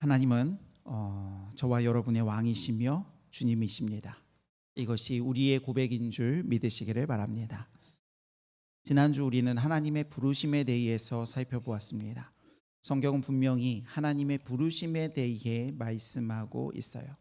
하나님은 어, 저와 여러분의 왕이시며 주님이십니다. 이것이 우리의 고백인 줄 믿으시기를 바랍니다. 지난주 우리는 하나님의 부르심에 대해서 살펴보았습니다. 성경은 분명히 하나님의 부르심에 대해 말씀하고 있어요.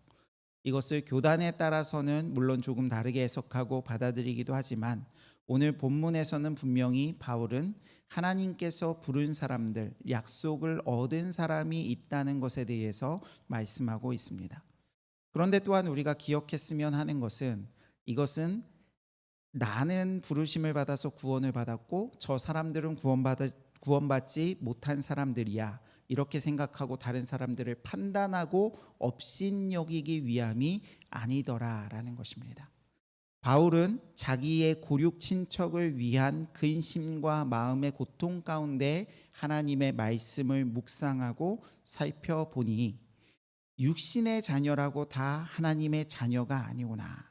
이것을 교단에 따라서는 물론 조금 다르게 해석하고 받아들이기도 하지만 오늘 본문에서는 분명히 바울은 하나님께서 부른 사람들, 약속을 얻은 사람이 있다는 것에 대해서 말씀하고 있습니다. 그런데 또한 우리가 기억했으면 하는 것은 이것은 나는 부르심을 받아서 구원을 받았고 저 사람들은 구원받아, 구원받지 못한 사람들이야. 이렇게 생각하고 다른 사람들을 판단하고 업신여기기 위함이 아니더라라는 것입니다. 바울은 자기의 고륙 친척을 위한 근심과 마음의 고통 가운데 하나님의 말씀을 묵상하고 살펴보니 육신의 자녀라고 다 하나님의 자녀가 아니구나.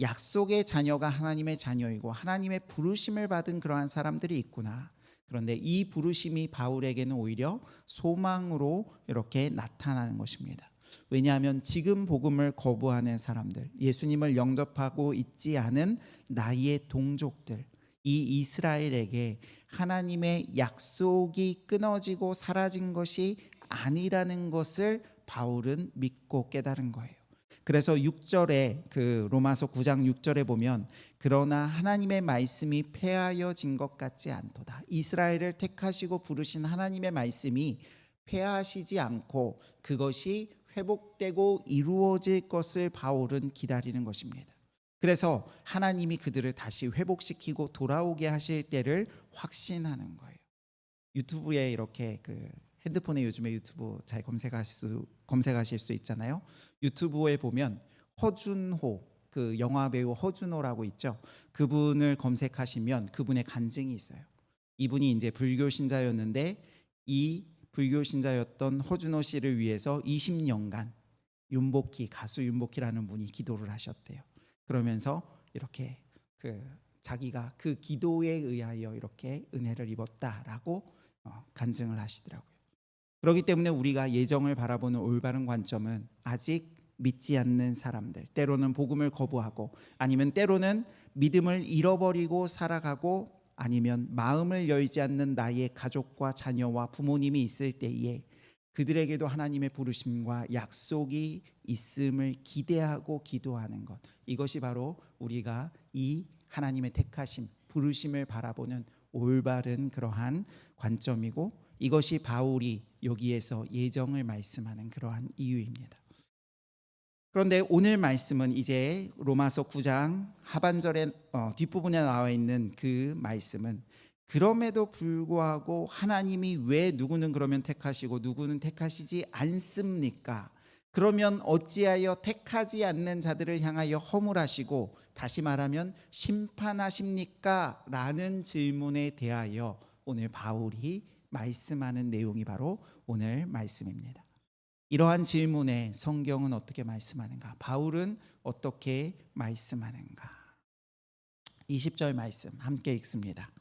약속의 자녀가 하나님의 자녀이고 하나님의 부르심을 받은 그러한 사람들이 있구나. 그런데 이 부르심이 바울에게는 오히려 소망으로 이렇게 나타나는 것입니다. 왜냐하면 지금 복음을 거부하는 사람들, 예수님을 영접하고 있지 않은 나의 동족들, 이 이스라엘에게 하나님의 약속이 끊어지고 사라진 것이 아니라는 것을 바울은 믿고 깨달은 거예요. 그래서 6절에 그 로마서 9장 6절에 보면 그러나 하나님의 말씀이 폐하여진 것 같지 않도다. 이스라엘을 택하시고 부르신 하나님의 말씀이 폐하시지 않고 그것이 회복되고 이루어질 것을 바울은 기다리는 것입니다. 그래서 하나님이 그들을 다시 회복시키고 돌아오게 하실 때를 확신하는 거예요. 유튜브에 이렇게 그 핸드폰에 요즘에 유튜브 잘 검색하실 수, 검색하실 수 있잖아요. 유튜브에 보면 허준호 그 영화 배우 허준호라고 있죠. 그분을 검색하시면 그분의 간증이 있어요. 이분이 이제 불교 신자였는데 이 불교 신자였던 허준호 씨를 위해서 20년간 윤복희 가수 윤복희라는 분이 기도를 하셨대요. 그러면서 이렇게 그 자기가 그 기도에 의하여 이렇게 은혜를 입었다라고 어, 간증을 하시더라고요. 그렇기 때문에 우리가 예정을 바라보는 올바른 관점은 아직 믿지 않는 사람들, 때로는 복음을 거부하고 아니면 때로는 믿음을 잃어버리고 살아가고 아니면 마음을 열지 않는 나의 가족과 자녀와 부모님이 있을 때에 그들에게도 하나님의 부르심과 약속이 있음을 기대하고 기도하는 것. 이것이 바로 우리가 이 하나님의 택하심, 부르심을 바라보는 올바른 그러한 관점이고 이것이 바울이 여기에서 예정을 말씀하는 그러한 이유입니다. 그런데 오늘 말씀은 이제 로마서 9장 하반절에 어, 뒷부분에 나와 있는 그 말씀은 그럼에도 불구하고 하나님이 왜 누구는 그러면 택하시고 누구는 택하시지 않습니까? 그러면 어찌하여 택하지 않는 자들을 향하여 허물하시고 다시 말하면 심판하십니까? 라는 질문에 대하여 오늘 바울이 말씀하는 내용이 바로 오늘 말씀입니다. 이러한 질문에 성경은 어떻게 말씀하는가? 바울은 어떻게 말씀하는가? 20절 말씀 함께 읽습니다.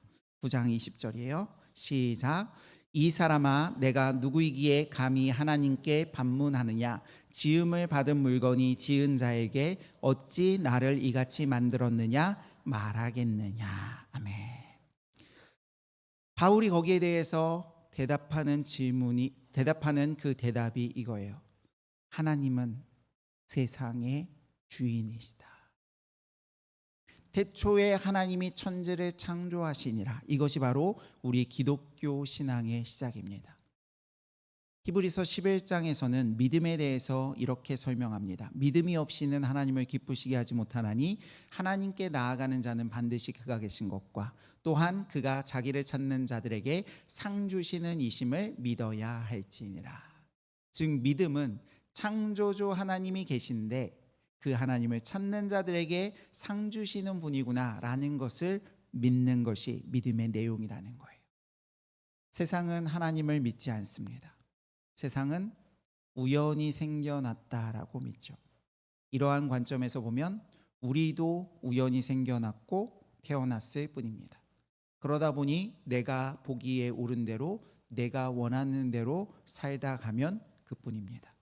9장 20절이에요. 시작. 이 사람아 내가 누구이기에 감히 하나님께 반문하느냐 지음을 받은 물건이 지은 자에게 어찌 나를 이같이 만들었느냐 말하겠느냐 아멘 바울이 거기에 대해서 대답하는 질문이 대답하는 그 대답이 이거예요 하나님은 세상의 주인이시다 태초에 하나님이 천지를 창조하시니라. 이것이 바로 우리 기독교 신앙의 시작입니다. 히브리서 11장에서는 믿음에 대해서 이렇게 설명합니다. 믿음이 없이는 하나님을 기쁘시게 하지 못하나니 하나님께 나아가는 자는 반드시 그가 계신 것과 또한 그가 자기를 찾는 자들에게 상 주시는 이심을 믿어야 할지니라. 즉 믿음은 창조주 하나님이 계신데 그 하나님을 찾는 자들에게 상 주시는 분이구나라는 것을 믿는 것이 믿음의 내용이라는 거예요. 세상은 하나님을 믿지 않습니다. 세상은 우연히 생겨났다라고 믿죠. 이러한 관점에서 보면 우리도 우연히 생겨났고 태어났을 뿐입니다. 그러다 보니 내가 보기에 옳은 대로 내가 원하는 대로 살다 가면 그뿐입니다.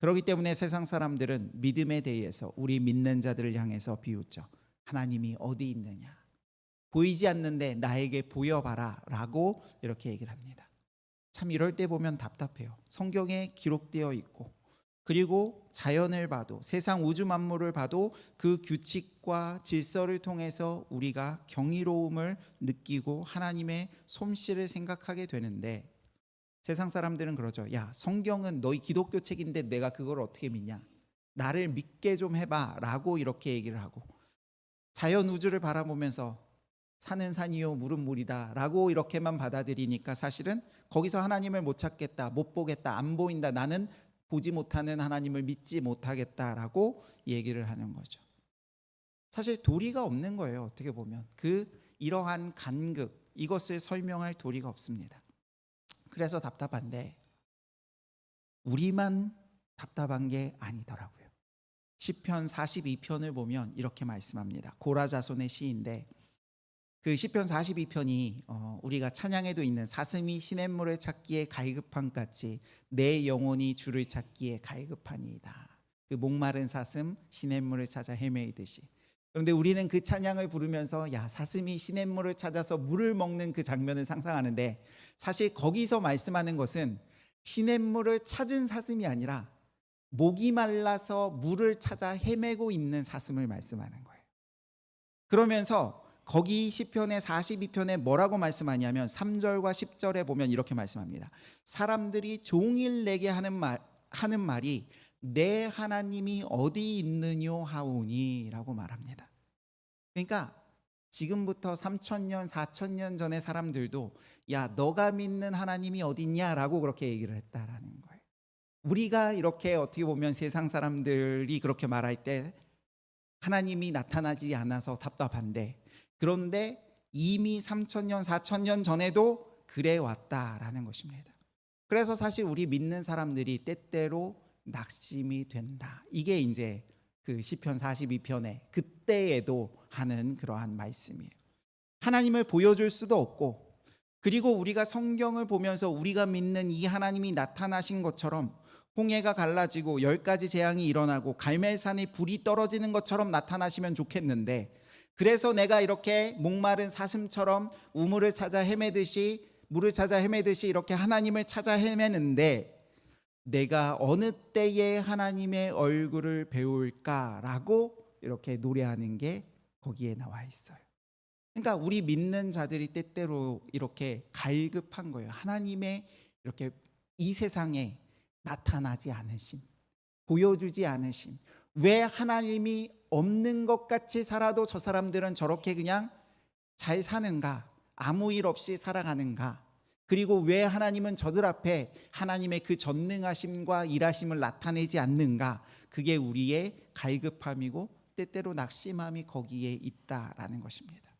그렇기 때문에 세상 사람들은 믿음에 대해서 우리 믿는 자들을 향해서 비웃죠. 하나님이 어디 있느냐? 보이지 않는데 나에게 보여봐라 라고 이렇게 얘기를 합니다. 참 이럴 때 보면 답답해요. 성경에 기록되어 있고 그리고 자연을 봐도 세상 우주 만물을 봐도 그 규칙과 질서를 통해서 우리가 경이로움을 느끼고 하나님의 솜씨를 생각하게 되는데 세상 사람들은 그러죠. 야, 성경은 너희 기독교 책인데 내가 그걸 어떻게 믿냐? 나를 믿게 좀 해봐 라고 이렇게 얘기를 하고 자연 우주를 바라보면서 산은 산이요 물은 물이다라고 이렇게만 받아들이니까 사실은 거기서 하나님을 못 찾겠다, 못 보겠다, 안 보인다. 나는 보지 못하는 하나님을 믿지 못하겠다라고 얘기를 하는 거죠. 사실 도리가 없는 거예요. 어떻게 보면 그 이러한 간극 이것을 설명할 도리가 없습니다. 그래서 답답한데 우리만 답답한 게 아니더라고요. 시편 42편을 보면 이렇게 말씀합니다. 고라 자손의 시인데 그 시편 42편이 어, 우리가 찬양에도 있는 사슴이 시냇물을 찾기에 갈급한 같이 내 영혼이 주를 찾기에 갈급하니이다. 그 목마른 사슴 시냇물을 찾아 헤매이듯이. 그런데 우리는 그 찬양을 부르면서 야 사슴이 시냇물을 찾아서 물을 먹는 그 장면을 상상하는데 사실 거기서 말씀하는 것은 시냇물을 찾은 사슴이 아니라 목이 말라서 물을 찾아 헤매고 있는 사슴을 말씀하는 거예요. 그러면서 거기 시편의 42편에 뭐라고 말씀하냐면 3절과 10절에 보면 이렇게 말씀합니다. 사람들이 종일 내게 하는 말 하는 말이 내 하나님이 어디 있느뇨 하오니라고 말합니다. 그러니까 지금부터 3천년, 4천년 전의 사람들도 야, 너가 믿는 하나님이 어딨냐라고 그렇게 얘기를 했다라는 거예요. 우리가 이렇게 어떻게 보면 세상 사람들이 그렇게 말할 때 하나님이 나타나지 않아서 답답한데 그런데 이미 3천년, 4천년 전에도 그래 왔다라는 것입니다. 그래서 사실 우리 믿는 사람들이 때때로 낙심이 된다. 이게 이제 그 시편 42편에 그때에도 하는 그러한 말씀이에요. 하나님을 보여줄 수도 없고 그리고 우리가 성경을 보면서 우리가 믿는 이 하나님이 나타나신 것처럼 홍해가 갈라지고 열 가지 재앙이 일어나고 갈멜산에 불이 떨어지는 것처럼 나타나시면 좋겠는데 그래서 내가 이렇게 목마른 사슴처럼 우물을 찾아 헤매듯이 물을 찾아 헤매듯이 이렇게 하나님을 찾아 헤매는데 내가 어느 때에 하나님의 얼굴을 배울까라고 이렇게 노래하는 게 거기에 나와 있어요. 그러니까 우리 믿는 자들이 때때로 이렇게 갈급한 거예요. 하나님의 이렇게 이 세상에 나타나지 않으심, 보여주지 않으심. 왜 하나님이 없는 것 같이 살아도 저 사람들은 저렇게 그냥 잘 사는가? 아무 일 없이 살아가는가? 그리고 왜 하나님은 저들 앞에 하나님의 그 전능하심과 일하심을 나타내지 않는가? 그게 우리의 갈급함이고 때때로 낙심함이 거기에 있다라는 것입니다.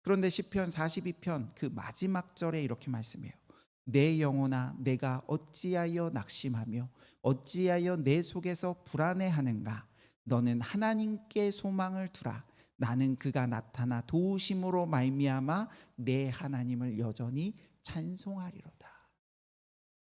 그런데 시편 42편 그 마지막 절에 이렇게 말씀해요. 내 영혼아 내가 어찌하여 낙심하며 어찌하여 내 속에서 불안해하는가? 너는 하나님께 소망을 두라. 나는 그가 나타나 도우심으로 말미암아 내 하나님을 여전히 찬송하리로다.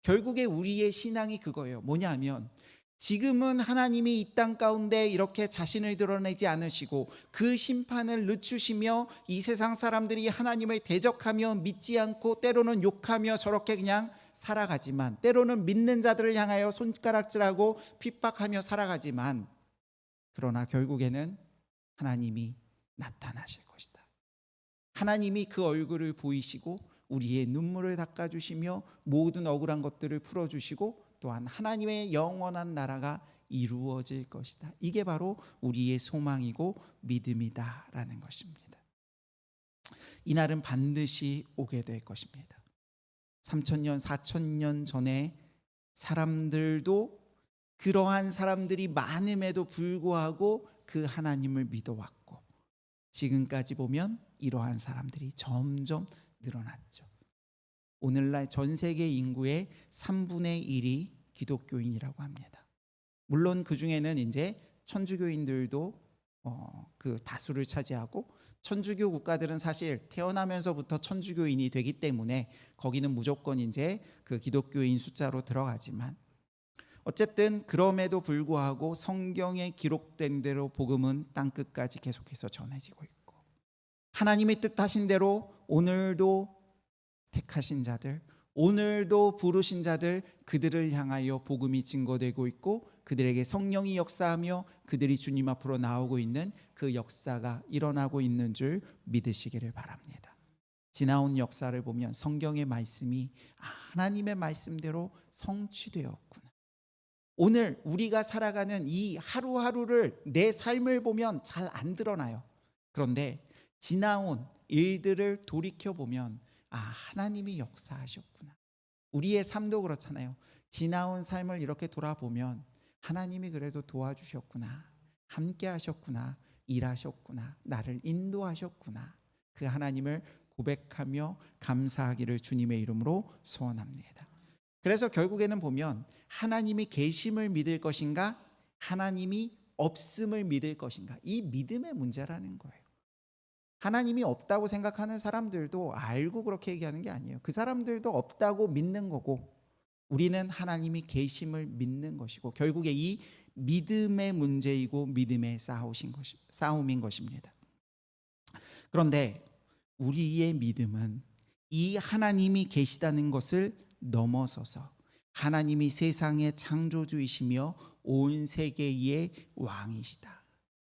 결국에 우리의 신앙이 그거예요. 뭐냐면 지금은 하나님이 이 땅 가운데 이렇게 자신을 드러내지 않으시고 그 심판을 늦추시며 이 세상 사람들이 하나님을 대적하며 믿지 않고 때로는 욕하며 저렇게 그냥 살아가지만 때로는 믿는 자들을 향하여 손가락질하고 핍박하며 살아가지만 그러나 결국에는 하나님이 나타나실 것이다. 하나님이 그 얼굴을 보이시고 우리의 눈물을 닦아주시며 모든 억울한 것들을 풀어주시고 또한 하나님의 영원한 나라가 이루어질 것이다. 이게 바로 우리의 소망이고 믿음이다라는 것입니다. 이 날은 반드시 오게 될 것입니다. 3천년, 4천년 전에 사람들도 그러한 사람들이 많음에도 불구하고 그 하나님을 믿어왔고 지금까지 보면 이러한 사람들이 점점 늘어났죠. 오늘날 전 세계 인구의 3분의 1이 기독교인이라고 합니다. 물론 그 중에는 이제 천주교인들도 어, 그 다수를 차지하고 천주교 국가들은 사실 태어나면서부터 천주교인이 되기 때문에 거기는 무조건 이제 그 기독교인 숫자로 들어가지만 어쨌든 그럼에도 불구하고 성경에 기록된 대로 복음은 땅 끝까지 계속해서 전해지고 있고 하나님이 뜻하신 대로 오늘도 택하신 자들 오늘도 부르신 자들 그들을 향하여 복음이 증거되고 있고 그들에게 성령이 역사하며 그들이 주님 앞으로 나오고 있는 그 역사가 일어나고 있는 줄 믿으시기를 바랍니다. 지나온 역사를 보면 성경의 말씀이 아, 하나님의 말씀대로 성취되었구나. 오늘 우리가 살아가는 이 하루하루를 내 삶을 보면 잘 안 드러나요. 그런데 지나온 일들을 돌이켜 보면 아, 하나님이 역사하셨구나. 우리의 삶도 그렇잖아요. 지나온 삶을 이렇게 돌아보면 하나님이 그래도 도와주셨구나. 함께 하셨구나. 일하셨구나. 나를 인도하셨구나. 그 하나님을 고백하며 감사하기를 주님의 이름으로 소원합니다. 그래서 결국에는 보면 하나님이 계심을 믿을 것인가? 하나님이 없음을 믿을 것인가? 이 믿음의 문제라는 거예요. 하나님이 없다고 생각하는 사람들도 알고 그렇게 얘기하는 게 아니에요. 그 사람들도 없다고 믿는 거고 우리는 하나님이 계심을 믿는 것이고 결국에 이 믿음의 문제이고 믿음의 싸우신 것이 싸움인 것입니다. 그런데 우리의 믿음은 이 하나님이 계시다는 것을 넘어서서 하나님이 세상의 창조주이시며 온 세계의 왕이시다.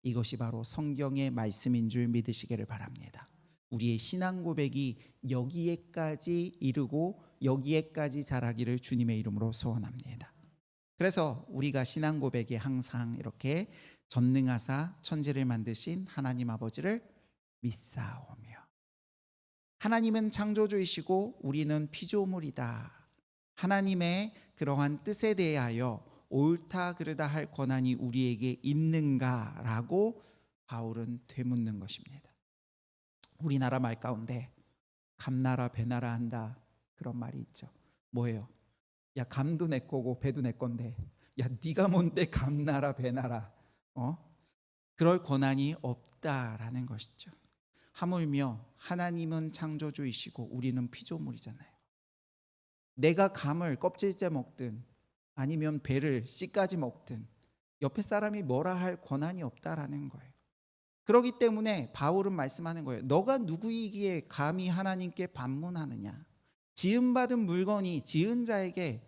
이것이 바로 성경의 말씀인 줄 믿으시기를 바랍니다. 우리의 신앙 고백이 여기에까지 이르고 여기에까지 자라기를 주님의 이름으로 소원합니다. 그래서 우리가 신앙 고백에 항상 이렇게 전능하사 천지를 만드신 하나님 아버지를 믿사오며 하나님은 창조주이시고 우리는 피조물이다. 하나님의 그러한 뜻에 대하여 옳다 그르다 할 권한이 우리에게 있는가라고 바울은 되묻는 것입니다. 우리나라 말 가운데 감나라 배나라 한다 그런 말이 있죠. 뭐예요? 야 감도 내 거고 배도 내 건데 야 네가 뭔데 감나라 배나라 어? 그럴 권한이 없다라는 것이죠. 하물며 하나님은 창조주이시고 우리는 피조물이잖아요. 내가 감을 껍질째 먹든 아니면 배를 씨까지 먹든 옆에 사람이 뭐라 할 권한이 없다라는 거예요. 그렇기 때문에 바울은 말씀하는 거예요. 너가 누구이기에 감히 하나님께 반문하느냐? 지음받은 물건이 지은 자에게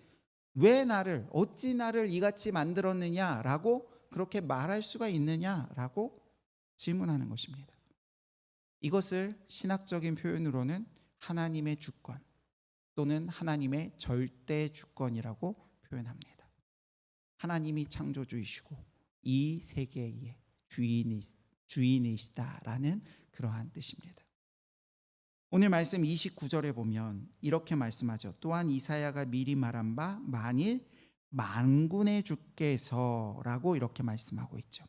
왜 나를 어찌 나를 이같이 만들었느냐라고 그렇게 말할 수가 있느냐라고 질문하는 것입니다. 이것을 신학적인 표현으로는 하나님의 주권 또는 하나님의 절대 주권이라고 표현합니다. 하나님이 창조주이시고 이 세계의 주인이 주인이시다라는 그러한 뜻입니다. 오늘 말씀 29절에 보면 이렇게 말씀하죠. 또한 이사야가 미리 말한 바 만일 만군의 주께서라고 이렇게 말씀하고 있죠.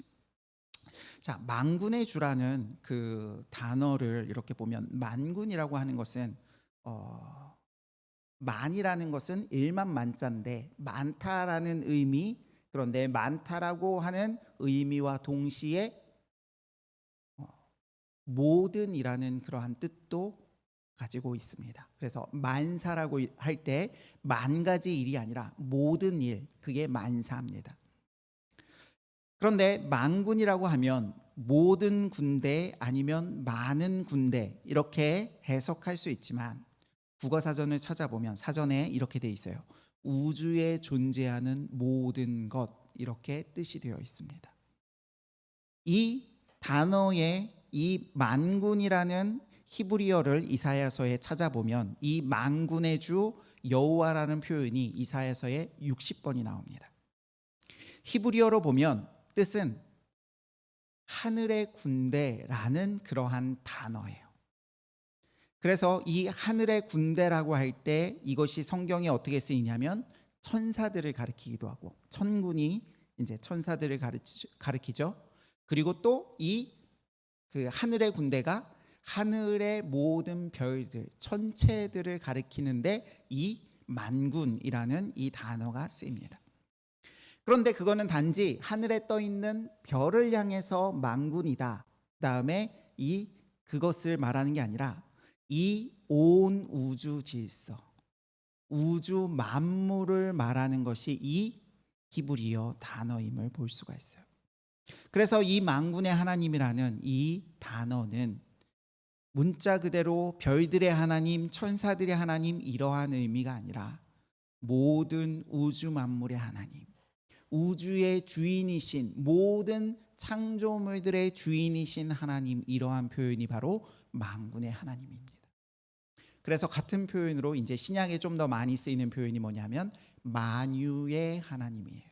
자, 만군의 주라는 그 단어를 이렇게 보면 만군이라고 하는 것은 어, 만이라는 것은 일만 만자인데 많다라는 의미 그런데 많다라고 하는 의미와 동시에 어, 모든이라는 그러한 뜻도 가지고 있습니다. 그래서 만사라고 할 때 만 가지 일이 아니라 모든 일 그게 만사입니다. 그런데 만군이라고 하면 모든 군대 아니면 많은 군대 이렇게 해석할 수 있지만 국어 사전을 찾아보면 사전에 이렇게 돼 있어요. 우주에 존재하는 모든 것 이렇게 뜻이 되어 있습니다. 이 단어의 이 만군이라는 히브리어를 이사야서에 찾아보면 이 만군의 주 여호와라는 표현이 이사야서에 60번이 나옵니다. 히브리어로 보면 뜻은 하늘의 군대라는 그러한 단어예요. 그래서 이 하늘의 군대라고 할 때 이것이 성경에 어떻게 쓰이냐면 천사들을 가리키기도 하고 천군이 이제 천사들을 가르치, 가리키죠. 그리고 또 이 그 하늘의 군대가 하늘의 모든 별들, 천체들을 가리키는데 이 만군이라는 이 단어가 쓰입니다. 그런데 그거는 단지 하늘에 떠 있는 별을 향해서 만군이다. 다음에 이 그것을 말하는 게 아니라 이 온 우주 질서, 우주 만물을 말하는 것이 이 히브리어 단어임을 볼 수가 있어요. 그래서 이 망군의 하나님이라는 이 단어는 문자 그대로 별들의 하나님, 천사들의 하나님 이러한 의미가 아니라 모든 우주 만물의 하나님, 우주의 주인이신 모든 창조물들의 주인이신 하나님 이러한 표현이 바로 망군의 하나님입니다. 그래서 같은 표현으로 이제 신약에 좀 더 많이 쓰이는 표현이 뭐냐면 만유의 하나님이에요.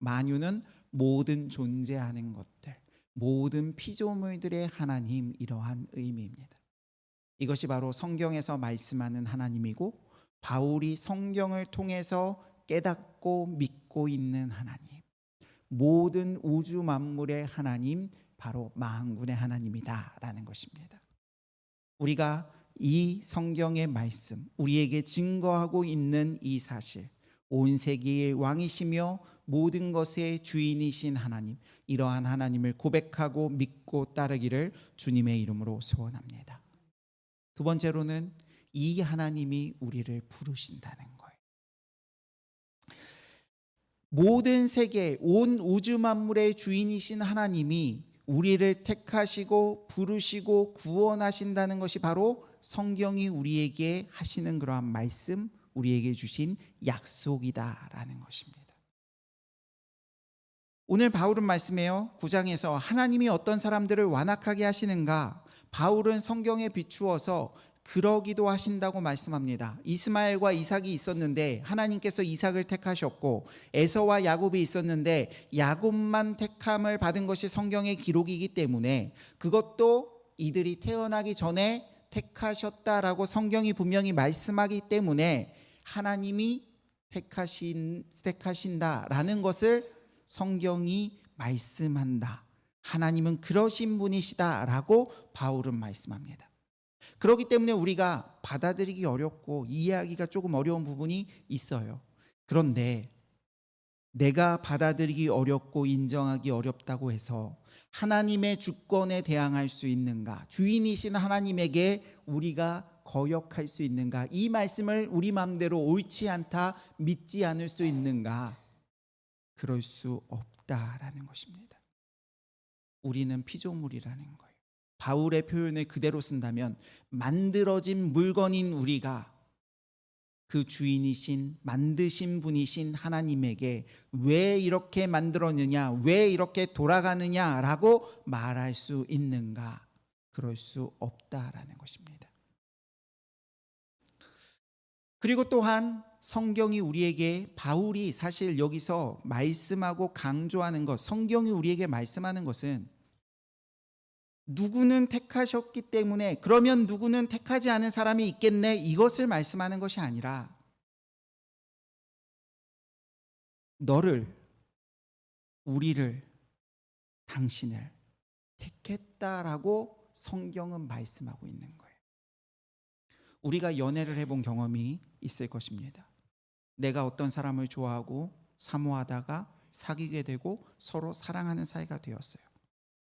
만유는 모든 존재하는 것들, 모든 피조물들의 하나님 이러한 의미입니다. 이것이 바로 성경에서 말씀하는 하나님이고 바울이 성경을 통해서 깨닫고 믿고 있는 하나님. 모든 우주 만물의 하나님 바로 만군의 하나님이다라는 것입니다. 우리가 이 성경의 말씀, 우리에게 증거하고 있는 이 사실, 온 세계의 왕이시며 모든 것의 주인이신 하나님, 이러한 하나님을 고백하고 믿고 따르기를 주님의 이름으로 소원합니다. 두 번째로는 이 하나님이 우리를 부르신다는 거예요. 모든 세계, 온 우주 만물의 주인이신 하나님이 우리를 택하시고 부르시고 구원하신다는 것이 바로 성경이 우리에게 하시는 그러한 말씀, 우리에게 주신 약속이다라는 것입니다. 오늘 바울은 말씀해요. 9장에서 하나님이 어떤 사람들을 완악하게 하시는가? 바울은 성경에 비추어서 그러기도 하신다고 말씀합니다. 이스마엘과 이삭이 있었는데 하나님께서 이삭을 택하셨고 에서와 야곱이 있었는데 야곱만 택함을 받은 것이 성경의 기록이기 때문에 그것도 이들이 태어나기 전에 택하셨다라고 성경이 분명히 말씀하기 때문에 하나님이 택하신 택하신다라는 것을 성경이 말씀한다. 하나님은 그러신 분이시다라고 바울은 말씀합니다. 그렇기 때문에 우리가 받아들이기 어렵고 이해하기가 조금 어려운 부분이 있어요. 그런데 내가 받아들이기 어렵고 인정하기 어렵다고 해서 하나님의 주권에 대항할 수 있는가? 주인이신 하나님에게 우리가 거역할 수 있는가? 이 말씀을 우리 마음대로 옳지 않다 믿지 않을 수 있는가? 그럴 수 없다라는 것입니다. 우리는 피조물이라는 거예요. 바울의 표현을 그대로 쓴다면 만들어진 물건인 우리가 그 주인이신 만드신 분이신 하나님에게 왜 이렇게 만들었느냐, 왜 이렇게 돌아가느냐라고 말할 수 있는가? 그럴 수 없다라는 것입니다. 그리고 또한 성경이 우리에게 바울이 사실 여기서 말씀하고 강조하는 것, 성경이 우리에게 말씀하는 것은 누구는 택하셨기 때문에 그러면 누구는 택하지 않은 사람이 있겠네 이것을 말씀하는 것이 아니라 너를 우리를 당신을 택했다라고 성경은 말씀하고 있는 거예요. 우리가 연애를 해본 경험이 있을 것입니다. 내가 어떤 사람을 좋아하고 사모하다가 사귀게 되고 서로 사랑하는 사이가 되었어요.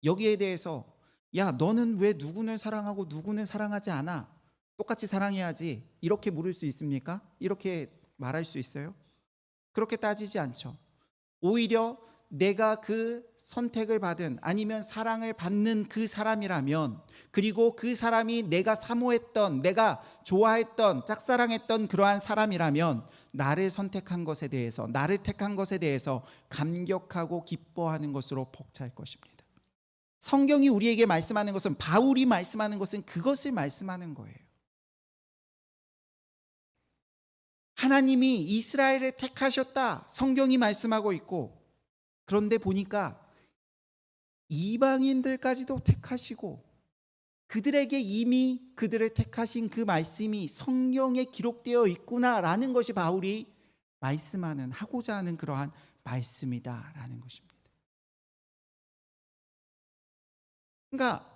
여기에 대해서 야, 너는 왜 누구를 사랑하고 누구는 사랑하지 않아? 똑같이 사랑해야지. 이렇게 물을 수 있습니까? 이렇게 말할 수 있어요? 그렇게 따지지 않죠. 오히려 내가 그 선택을 받은 아니면 사랑을 받는 그 사람이라면 그리고 그 사람이 내가 사모했던 내가 좋아했던 짝사랑했던 그러한 사람이라면 나를 선택한 것에 대해서 나를 택한 것에 대해서 감격하고 기뻐하는 것으로 벅찰 것입니다. 성경이 우리에게 말씀하는 것은 바울이 말씀하는 것은 그것을 말씀하는 거예요. 하나님이 이스라엘을 택하셨다. 성경이 말씀하고 있고 그런데 보니까 이방인들까지도 택하시고 그들에게 이미 그들을 택하신 그 말씀이 성경에 기록되어 있구나라는 것이 바울이 말씀하는 하고자 하는 그러한 말씀이다라는 것입니다. 그러니까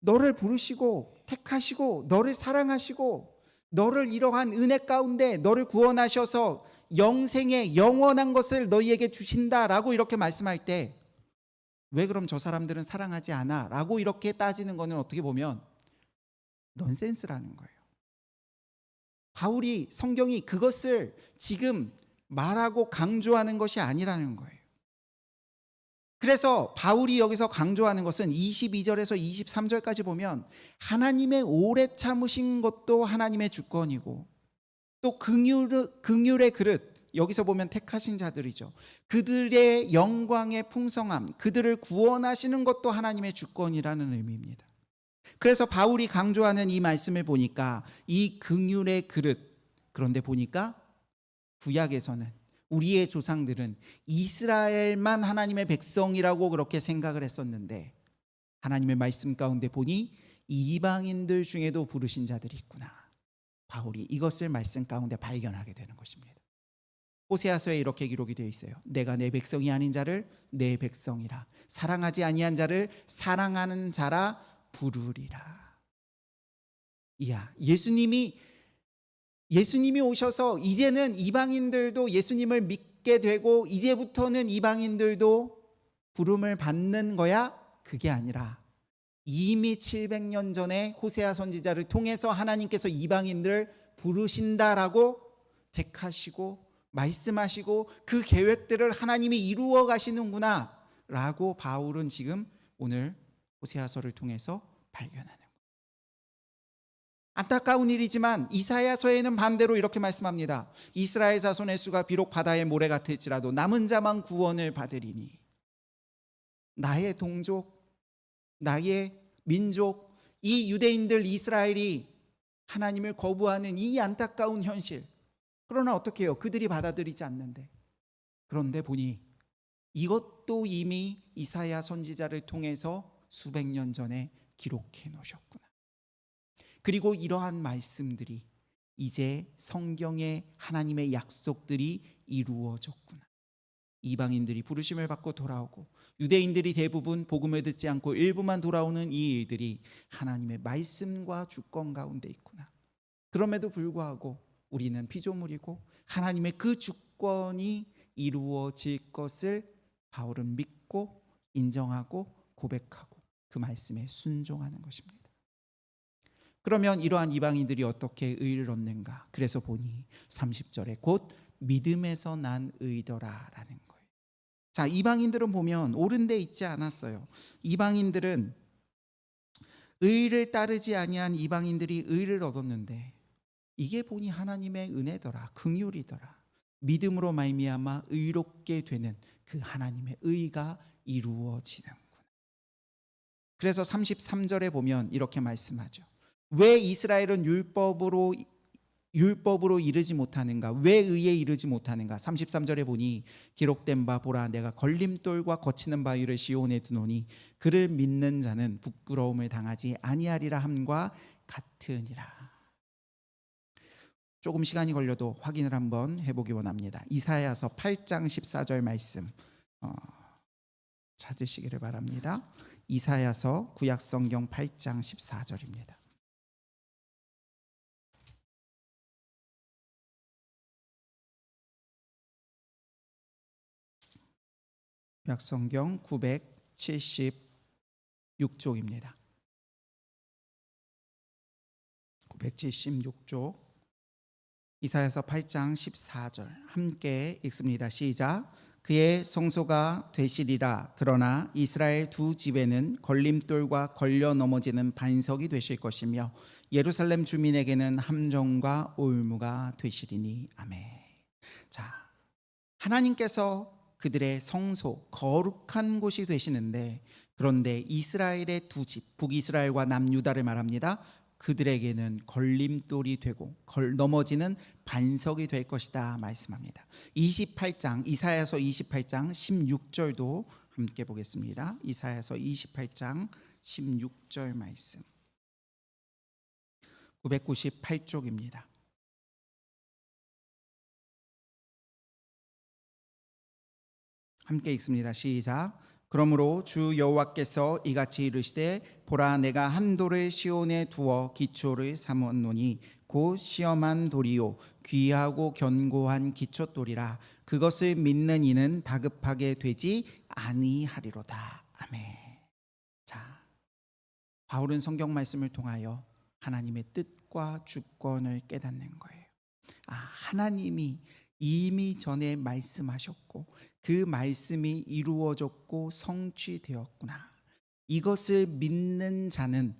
너를 부르시고 택하시고 너를 사랑하시고 너를 이러한 은혜 가운데 너를 구원하셔서 영생의 영원한 것을 너희에게 주신다라고 이렇게 말씀할 때 왜 그럼 저 사람들은 사랑하지 않아? 라고 이렇게 따지는 거는 어떻게 보면 넌센스라는 거예요. 바울이 성경이 그것을 지금 말하고 강조하는 것이 아니라는 거예요. 그래서 바울이 여기서 강조하는 것은 22절에서 23절까지 보면 하나님의 오래 참으신 것도 하나님의 주권이고 또 긍휼, 긍휼의 그릇 여기서 보면 택하신 자들이죠. 그들의 영광의 풍성함, 그들을 구원하시는 것도 하나님의 주권이라는 의미입니다. 그래서 바울이 강조하는 이 말씀을 보니까 이 긍휼의 그릇 그런데 보니까 구약에서는 우리의 조상들은 이스라엘만 하나님의 백성이라고 그렇게 생각을 했었는데 하나님의 말씀 가운데 보니 이방인들 중에도 부르신 자들이 있구나. 바울이 이것을 말씀 가운데 발견하게 되는 것입니다. 호세아서에 이렇게 기록이 되어 있어요. 내가 내 백성이 아닌 자를 내 백성이라 사랑하지 아니한 자를 사랑하는 자라 부르리라. 이야, 예수님이 예수님이 오셔서 이제는 이방인들도 예수님을 믿게 되고 이제부터는 이방인들도 부름을 받는 거야? 그게 아니라 이미 700년 전에 호세아 선지자를 통해서 하나님께서 이방인들을 부르신다라고 택하시고 말씀하시고 그 계획들을 하나님이 이루어 가시는구나라고 바울은 지금 오늘 호세아서를 통해서 발견하는. 안타까운 일이지만 이사야서에는 반대로 이렇게 말씀합니다. 이스라엘 자손의 수가 비록 바다의 모래 같을지라도 남은 자만 구원을 받으리니 나의 동족, 나의 민족, 이 유대인들 이스라엘이 하나님을 거부하는 이 안타까운 현실. 그러나 어떻게 해요? 그들이 받아들이지 않는데. 그런데 보니 이것도 이미 이사야 선지자를 통해서 수백 년 전에 기록해 놓으셨구나. 그리고 이러한 말씀들이 이제 성경의 하나님의 약속들이 이루어졌구나. 이방인들이 부르심을 받고 돌아오고 유대인들이 대부분 복음을 듣지 않고 일부만 돌아오는 이 일들이 하나님의 말씀과 주권 가운데 있구나. 그럼에도 불구하고 우리는 피조물이고 하나님의 그 주권이 이루어질 것을 바울은 믿고 인정하고 고백하고 그 말씀에 순종하는 것입니다. 그러면 이러한 이방인들이 어떻게 의를 얻는가? 그래서 보니 30절에 곧 믿음에서 난 의더라라는 거예요. 자, 이방인들은 보면 옳은 데 있지 않았어요. 이방인들은 의를 따르지 아니한 이방인들이 의를 얻었는데 이게 보니 하나님의 은혜더라, 긍휼이더라. 믿음으로 말미암아 의롭게 되는 그 하나님의 의가 이루어지는구나. 그래서 33절에 보면 이렇게 말씀하죠. 왜 이스라엘은 율법으로 율법으로 이르지 못하는가? 왜 의에 이르지 못하는가? 33절에 보니 기록된 바 보라 내가 걸림돌과 거치는 바위를 시온에 두노니 그를 믿는 자는 부끄러움을 당하지 아니하리라 함과 같으니라. 조금 시간이 걸려도 확인을 한번 해보기 원합니다. 이사야서 8장 14절 말씀 어, 찾으시기를 바랍니다. 이사야서 구약 성경 8장 14절입니다. 약 성경 976쪽입니다. 976쪽 이사야서 8장 14절 함께 읽습니다. 시작. 그의 성소가 되시리라. 그러나 이스라엘 두 집에는 걸림돌과 걸려 넘어지는 반석이 되실 것이며 예루살렘 주민에게는 함정과 올무가 되시리니 아멘. 자, 하나님께서 그들의 성소 거룩한 곳이 되시는데 그런데 이스라엘의 두 집 북이스라엘과 남유다를 말합니다. 그들에게는 걸림돌이 되고 걸 넘어지는 반석이 될 것이다 말씀합니다. 28장 이사야서 28장 16절도 함께 보겠습니다. 이사야서 28장 16절 말씀. 998쪽입니다. 함께 읽습니다. 시작. 그러므로 주 여호와께서 이같이 이르시되 보라 내가 한 돌을 시온에 두어 기초를 삼았노니 곧 시험한 돌이요 귀하고 견고한 기초돌이라 그것을 믿는 이는 다급하게 되지 아니하리로다. 아멘. 자, 바울은 성경 말씀을 통하여 하나님의 뜻과 주권을 깨닫는 거예요. 아, 하나님이 이미 전에 말씀하셨고 그 말씀이 이루어졌고 성취되었구나. 이것을 믿는 자는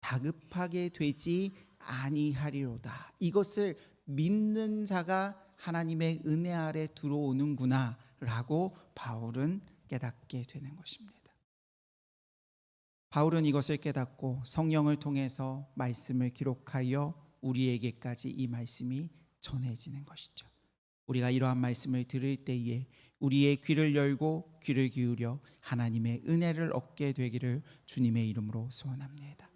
다급하게 되지 아니하리로다. 이것을 믿는 자가 하나님의 은혜 아래 들어오는구나라고 바울은 깨닫게 되는 것입니다. 바울은 이것을 깨닫고 성령을 통해서 말씀을 기록하여 우리에게까지 이 말씀이 전해지는 것이죠. 우리가 이러한 말씀을 들을 때에 우리의 귀를 열고 귀를 기울여 하나님의 은혜를 얻게 되기를 주님의 이름으로 소원합니다.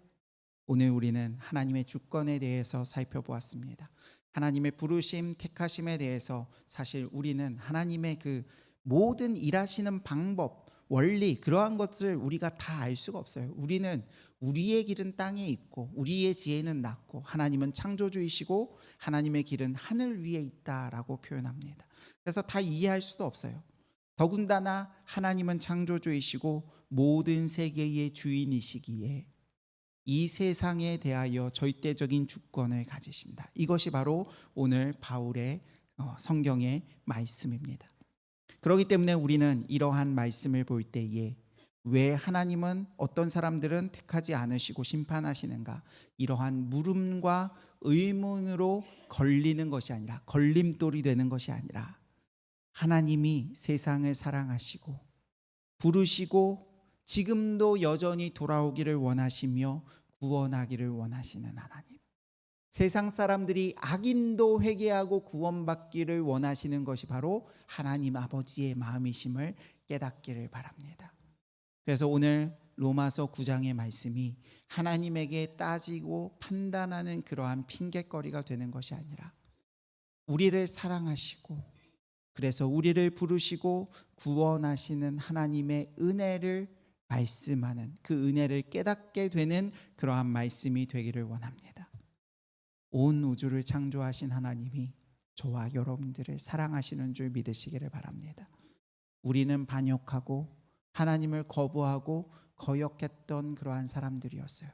오늘 우리는 하나님의 주권에 대해서 살펴보았습니다. 하나님의 부르심, 택하심에 대해서 사실 우리는 하나님의 그 모든 일하시는 방법, 원리 그러한 것을 우리가 다 알 수가 없어요. 우리는 우리의 길은 땅에 있고 우리의 지혜는 낮고 하나님은 창조주이시고 하나님의 길은 하늘 위에 있다라고 표현합니다. 그래서 다 이해할 수도 없어요. 더군다나 하나님은 창조주이시고 모든 세계의 주인이시기에 이 세상에 대하여 절대적인 주권을 가지신다. 이것이 바로 오늘 바울의 어, 성경의 말씀입니다. 그렇기 때문에 우리는 이러한 말씀을 볼 때에 왜 하나님은 어떤 사람들은 택하지 않으시고 심판하시는가? 이러한 물음과 의문으로 걸리는 것이 아니라 걸림돌이 되는 것이 아니라 하나님이 세상을 사랑하시고 부르시고 지금도 여전히 돌아오기를 원하시며 구원하기를 원하시는 하나님. 세상 사람들이 악인도 회개하고 구원받기를 원하시는 것이 바로 하나님 아버지의 마음이심을 깨닫기를 바랍니다. 그래서 오늘 로마서 9장의 말씀이 하나님에게 따지고 판단하는 그러한 핑계거리가 되는 것이 아니라 우리를 사랑하시고 그래서 우리를 부르시고 구원하시는 하나님의 은혜를 말씀하는 그 은혜를 깨닫게 되는 그러한 말씀이 되기를 원합니다. 온 우주를 창조하신 하나님이 저와 여러분들을 사랑하시는 줄 믿으시기를 바랍니다. 우리는 반역하고 하나님을 거부하고 거역했던 그러한 사람들이었어요.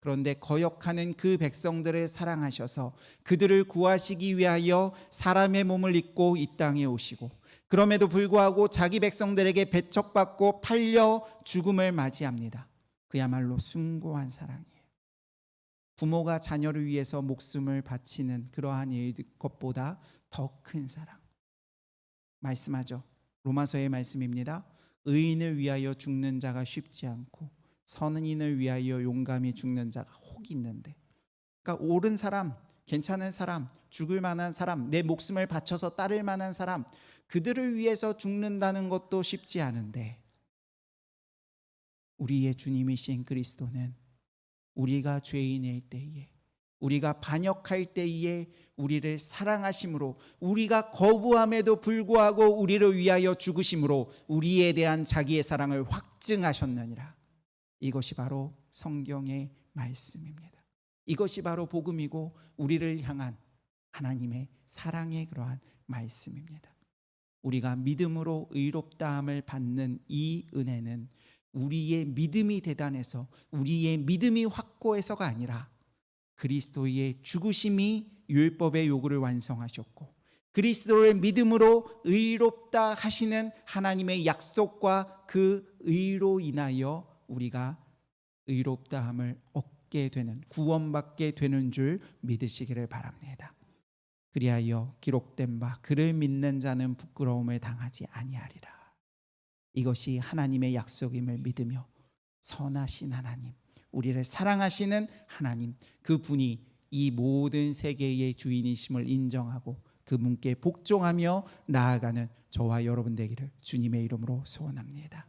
그런데 거역하는 그 백성들을 사랑하셔서 그들을 구하시기 위하여 사람의 몸을 입고 이 땅에 오시고 그럼에도 불구하고 자기 백성들에게 배척받고 팔려 죽음을 맞이합니다. 그야말로 숭고한 사랑이에요. 부모가 자녀를 위해서 목숨을 바치는 그러한 일 것보다 더 큰 사랑. 말씀하죠. 로마서의 말씀입니다. 의인을 위하여 죽는 자가 쉽지 않고 선인을 위하여 용감히 죽는 자가 혹 있는데. 그러니까 옳은 사람, 괜찮은 사람, 죽을 만한 사람, 내 목숨을 바쳐서 따를 만한 사람, 그들을 위해서 죽는다는 것도 쉽지 않은데 우리의 주님이신 그리스도는 우리가 죄인일 때에 우리가 반역할 때에 우리를 사랑하심으로 우리가 거부함에도 불구하고 우리를 위하여 죽으심으로 우리에 대한 자기의 사랑을 확증하셨느니라. 이것이 바로 성경의 말씀입니다. 이것이 바로 복음이고 우리를 향한 하나님의 사랑의 그러한 말씀입니다. 우리가 믿음으로 의롭다함을 받는 이 은혜는 우리의 믿음이 대단해서 우리의 믿음이 확고해서가 아니라 그리스도의 죽으심이 율법의 요구를 완성하셨고 그리스도의 믿음으로 의롭다 하시는 하나님의 약속과 그 의로 인하여 우리가 의롭다함을 얻게 되는 구원받게 되는 줄 믿으시기를 바랍니다. 그리하여 기록된 바 그를 믿는 자는 부끄러움을 당하지 아니하리라. 이것이 하나님의 약속임을 믿으며 선하신 하나님, 우리를 사랑하시는 하나님, 그 분이 이 모든 세계의 주인이심을 인정하고 그 분께 복종하며 나아가는 저와 여러분 되기를 주님의 이름으로 소원합니다.